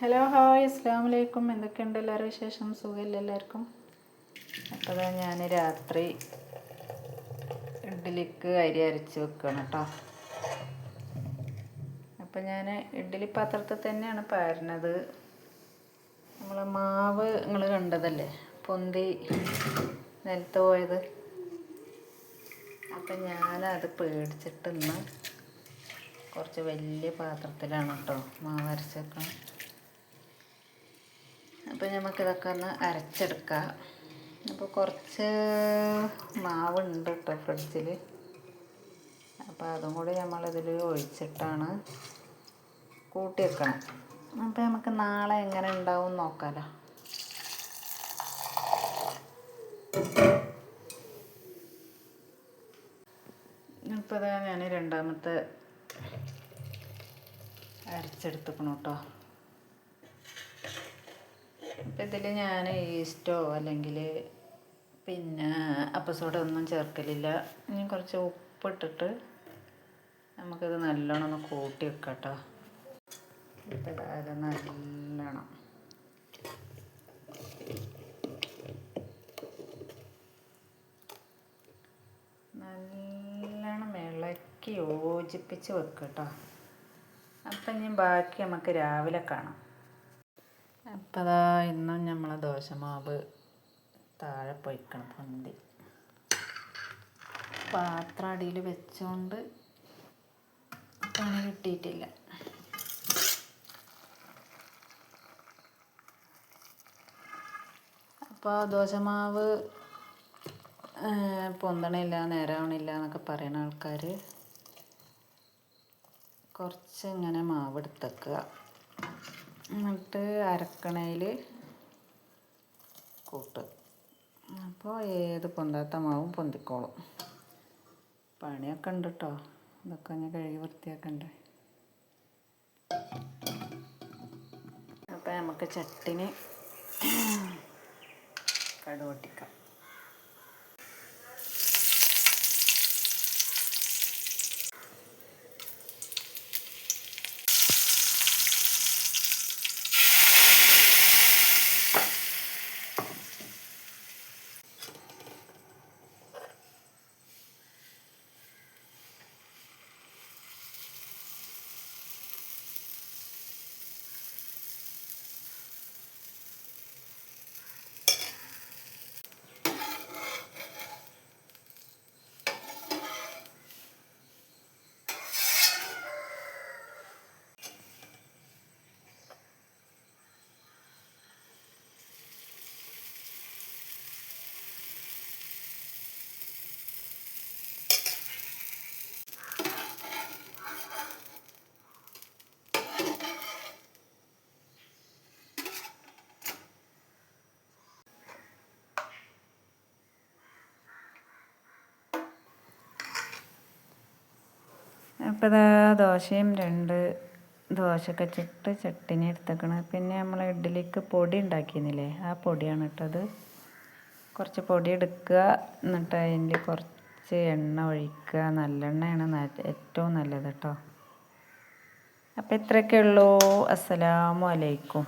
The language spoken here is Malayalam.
ഹലോ ഹായ് അസ്സാം വലൈക്കും എന്തൊക്കെയുണ്ട് എല്ലാവരും വിശേഷം? സുഖമില്ല എല്ലാവർക്കും? അപ്പോൾ ഞാൻ രാത്രി ഇഡ്ഡലിക്ക് അരി അരച്ച് വെക്കണം കേട്ടോ അപ്പോൾ ഞാൻ ഇഡ്ഡലി പാത്രത്തിൽ തന്നെയാണ് പാരണത് നമ്മൾ മാവ് നിങ്ങൾ കണ്ടതല്ലേ? പൊന്തി നിലത്ത് പോയത്. അപ്പം ഞാനത് പേടിച്ചിട്ടിന്ന് കുറച്ച് വലിയ പാത്രത്തിലാണ് കേട്ടോ മാവ് അരച്ച് വെക്കണം അപ്പോൾ നമുക്കിതൊക്കെ ഒന്ന് അരച്ചെടുക്കാം. അപ്പോൾ കുറച്ച് മാവുണ്ട് കേട്ടോ ഫ്രിഡ്ജിൽ അപ്പോൾ അതും കൂടി നമ്മളിതിൽ ഒഴിച്ചിട്ടാണ് കൂട്ടി വെക്കണം. അപ്പോൾ നമുക്ക് നാളെ എങ്ങനെ ഉണ്ടാവും നോക്കാമല്ലോ ഇപ്പോൾ ഞാൻ രണ്ടാമത്തെ അരച്ചെടുത്തുക്കണം കേട്ടോ ഇതിൽ ഞാൻ ഈസ്റ്റോ അല്ലെങ്കിൽ പിന്നെ അപ്പസോഡ ഒന്നും ചേർക്കലില്ല. ഇനി കുറച്ച് ഉപ്പിട്ടിട്ട് നമുക്കിത് നല്ലോണം ഒന്ന് കൂട്ടി വെക്കാം കേട്ടോ ഇപ്പം നല്ലോണം. നല്ലോണം ഇളക്കി യോജിപ്പിച്ച് വെക്കുക കേട്ടോ അപ്പം ഇനി ബാക്കി നമുക്ക് രാവിലെ കാണാം. അപ്പം അതാ ഇന്നും നമ്മളെ ദോശമാവ് താഴെ പൊയ്ക്കണം പൊന്തി. പാത്രം അടിയിൽ വെച്ചുകൊണ്ട് പണി കിട്ടിയിട്ടില്ല. അപ്പോൾ ദോശമാവ് പൊന്തണില്ല നേരാവണില്ല എന്നൊക്കെ പറയുന്ന ആൾക്കാർ കുറച്ച് ഇങ്ങനെ മാവ് എടുത്തേക്കുക എന്നിട്ട് അരക്കണയിൽ കൂട്ട്. അപ്പോൾ ഏത് പൊന്താത്ത മാവും പൊന്തിക്കോളും. പണിയൊക്കെ ഉണ്ട് കേട്ടോ ഇതൊക്കെ ഞാൻ കഴുകി വൃത്തിയാക്കണ്ടേ അപ്പോൾ നമുക്ക് ചട്ടിന് കടുവട്ടിക്കാം അപ്പോൾ ഇതാ ദോശയും രണ്ട് ദോശയൊക്കെ ചുട്ട് ചട്ടിനി എടുത്തേക്കണം. പിന്നെ നമ്മൾ ഇഡ്ഡലിക്ക് പൊടി ഉണ്ടാക്കിയിരുന്നില്ലേ ആ പൊടിയാണ് ഇട്ടത് കുറച്ച് പൊടി എടുക്കുക എന്നിട്ട് അതിന്റെ കുറച്ച് എണ്ണ ഒഴിക്കുക. നല്ലെണ്ണയാണ് ഏറ്റവും നല്ലത് കേട്ടോ. അപ്പോൾ ഇത്രയൊക്കെ ഉള്ളൂ. അസ്സലാമു അലൈക്കും.